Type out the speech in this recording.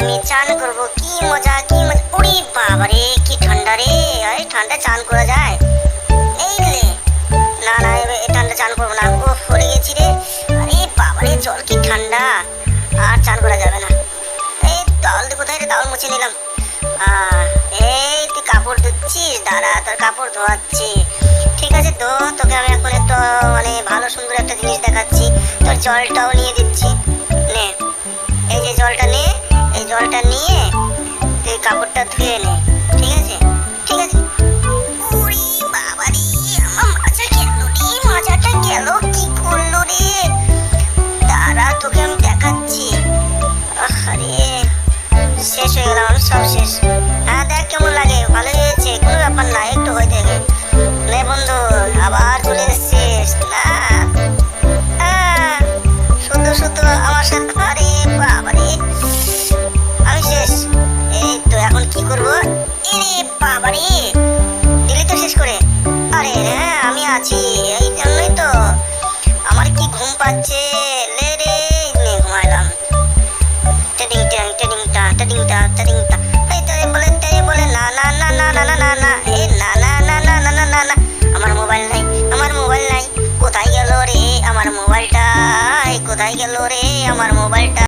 আমি চান করব। কি মজা কি মজা। ওরে বাবারে, কি ঠান্ডা রে। আরে ঠান্ডা চান করা যায়। এই লে না না এ এ ঠান্ডা চান করব না। ও পড়ে গেছি রে। আরে বাবারে, জল কি ঠান্ডা। আর চান করা যাবে না। এই তাল কোথায় রে? তাল মুছে নিলাম। এই তুই কাপড় ধুচ্ছিস? দাঁড়া, তোর কাপড় ধোয়াচ্ছি। ঠিক আছে তো, তোকে আমি এখন একটু মানে ভালো সুন্দর একটা জিনিস দেখাচ্ছি। তোর জলটাও নিয়ে দিচ্ছি। জলটা নিয়ে তুই কাপড়টা ধুয়ে নে, ঠিক আছে? ঠিক আছে? আমার কি রে? তোকে আমি দেখাচ্ছি। শেষ হয়ে গেলাম, সব শেষ। বাবারে দিলি তো শেষ করে আরে হ্যাঁ আমি আছি এই জন্যই তো আমার কি ঘুম পাচ্ছে লে রে ঘুমাইলাম টেডিং ট্যাং টেডিং টা টেডিং টা টেডিং টা এই তো বলে বলে না না না না না না না না এ না না না না না না না আমার মোবাইল নাই আমার মোবাইল নাই কোথায় গেল রে আমার মোবাইলটা কোথায় গেল রে আমার মোবাইলটা